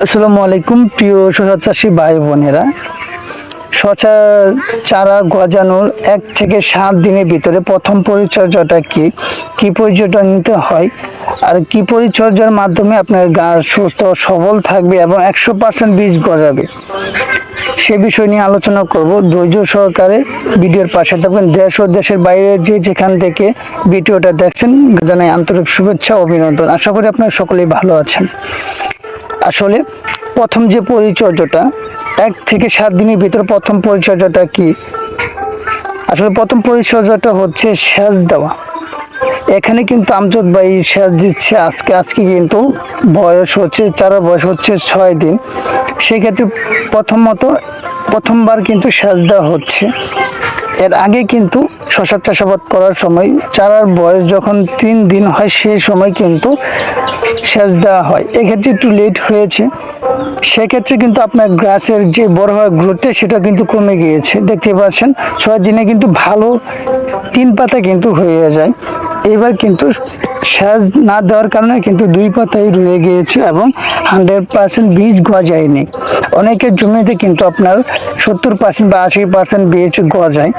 আসসালামু আলাইকুম, প্রিয় শশা ভাই বোনেরা। শশা চারা গজানোর এক থেকে সাত দিনের ভিতরে প্রথম পরিচর্যাটা কি? কি পরিচর্যা নিতে হয়? আর কি পরিচর্যার মাধ্যমে আপনার গাছ সুস্থ সবল থাকবে এবং একশো পার্সেন্ট বীজ গজাবে? সে বিষয় নিয়ে আলোচনা করব। ধৈর্য সহকারে ভিডিওর পাশে থাকবেন। দেশ ও দেশের বাইরে যে যেখান থেকে ভিডিওটা দেখছেন, জানাই আন্তরিক শুভেচ্ছা অভিনন্দন। আশা করি আপনারা সকলেই ভালো আছেন। আসলে প্রথম যে পরিচর্যাটা, এক থেকে সাত দিনের ভিতরে প্রথম পরিচর্যাটা কি? আসলে প্রথম পরিচর্যাটা হচ্ছে সেচ দেওয়া। এখানে কিন্তু আমজদ ভাই সেচ দিচ্ছে আজকে আজকে কিন্তু বয়স হচ্ছে, চারা বয়স হচ্ছে ছয় দিন। সেক্ষেত্রে প্রথমত, প্রথমবার কিন্তু সেচ দেওয়া হচ্ছে। এর আগে কিন্তু শশা চাষাবাদ করার সময় চারার বয়স যখন তিন দিন হয় সেই সময় কিন্তু সেচ দেওয়া হয়। এক্ষেত্রে একটু লেট হয়েছে। সেক্ষেত্রে কিন্তু আপনার গ্রাসের যে বড় হওয়ার গ্রোথটা সেটা কিন্তু কমে গিয়েছে। দেখতে পাচ্ছেন, ছয় দিনে কিন্তু ভালো তিন পাতা কিন্তু হয়ে যায়। এবার কিন্তু সেচ না দেওয়ার কারণে কিন্তু দুই পাতাই রয়ে গিয়েছে এবং হান্ড্রেড পার্সেন্ট বীজ গজায়নি অনেকের জমিতে কিন্তু আপনার সত্তর পার্সেন্ট বা আশি পার্সেন্ট বীজ গজায়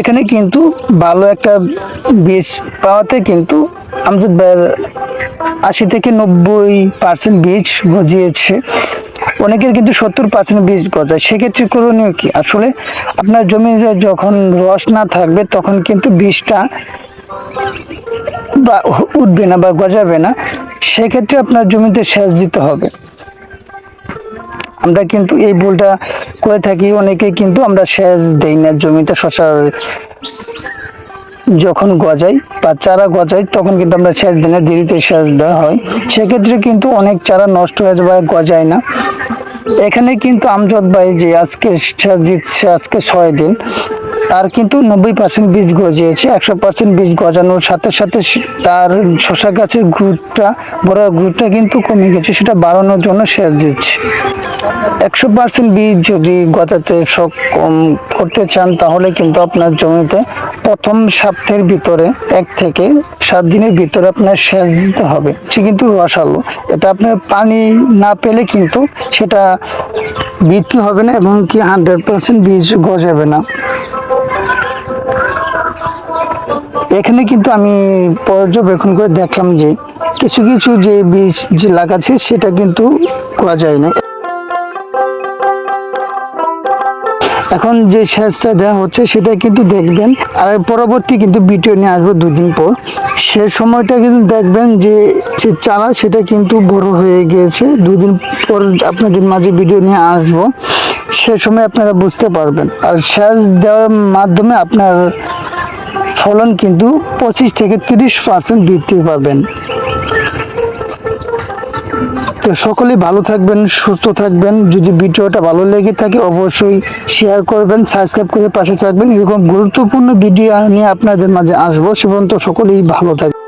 এখানে কিন্তু ভালো একটা বীজ পাওয়াতে কিন্তু আমজদ ভাইয়ের আশি থেকে নব্বই পার্সেন্ট বীজ গজিয়েছে। অনেকের কিন্তু সত্তর পার্সেন্ট বীজ গজায়। সেক্ষেত্রে করণীয় কি? আসলে আপনার জমিতে যখন রস না থাকবে, তখন কিন্তু বীজটা বা উঠবে না বা গজাবে না। সেক্ষেত্রে আপনার জমিতে সেচ দিতে হবে। আমরা কিন্তু এই ভুলটা করে থাকি। অনেকে কিন্তু আমরা সেচ দেই না জমিতে শশা যখন গজাই বা চারা গজাই, তখন কিন্তু আমরা সেচ দিই না দেরিতে সেচ দেওয়া হয়। সেক্ষেত্রে কিন্তু অনেক চারা নষ্ট হয়ে যায় বা গজায় না। এখানে কিন্তু আমজদ ভাই যে আজকে সেচ দিচ্ছে, আজকে ছয় দিন, তার কিন্তু নব্বই পার্সেন্ট বীজ গজিয়েছে, একশো পার্সেন্ট বীজ গজানোর সাথে সাথে তার শশা গাছের গ্রুটটা বড় গ্রুটটা কিন্তু কমে গেছে, সেটা বাড়ানোর জন্য সেচ দিচ্ছে। একশো পার্সেন্ট বীজ যদি গজাতে সক্ষম করতে চান, তাহলে কিন্তু আপনার জমিতে প্রথম সপ্তাহের ভিতরে এক থেকে সাত দিনের ভিতরে আপনার সেচ দিতে হবে। সে কিন্তু রসালো। এটা আপনার পানি না পেলে কিন্তু সেটা বৃদ্ধি হবে না এবং কি হান্ড্রেড পার্সেন্ট বীজ গজাবে না। এখানে কিন্তু আমি পর্যবেক্ষণ করে দেখলাম যে কিছু কিছু যে বীজ যে লাগাচ্ছে, সেটা কিন্তু করা যায় না। এখন যে সেচটা দেওয়া হচ্ছে সেটা কিন্তু দেখবেন, আর পরবর্তী কিন্তু ভিডিও নিয়ে আসব দুদিন পর। সে সময়টা কিন্তু দেখবেন যে যে চারা, সেটা কিন্তু বড় হয়ে গিয়েছে। দুদিন পর আপনাদের মাঝে ভিডিও নিয়ে আসব। সে সময় আপনারা বুঝতে পারবেন। আর সেচ দেওয়ার মাধ্যমে আপনার ফলন কিন্তু পঁচিশ থেকে তিরিশ পার্সেন্ট বৃদ্ধি পাবেন। তো সকলেই ভালো থাকবেন, সুস্থ থাকবেন। যদি ভিডিওটা ভালো লেগে থাকে, অবশ্যই শেয়ার করবেন সাবস্ক্রাইব করে পাশে থাকবেন। এরকম গুরুত্বপূর্ণ ভিডিও নিয়ে আপনাদের মাঝে আসব। সে পর্যন্ত সকলেই ভালো থাকবেন।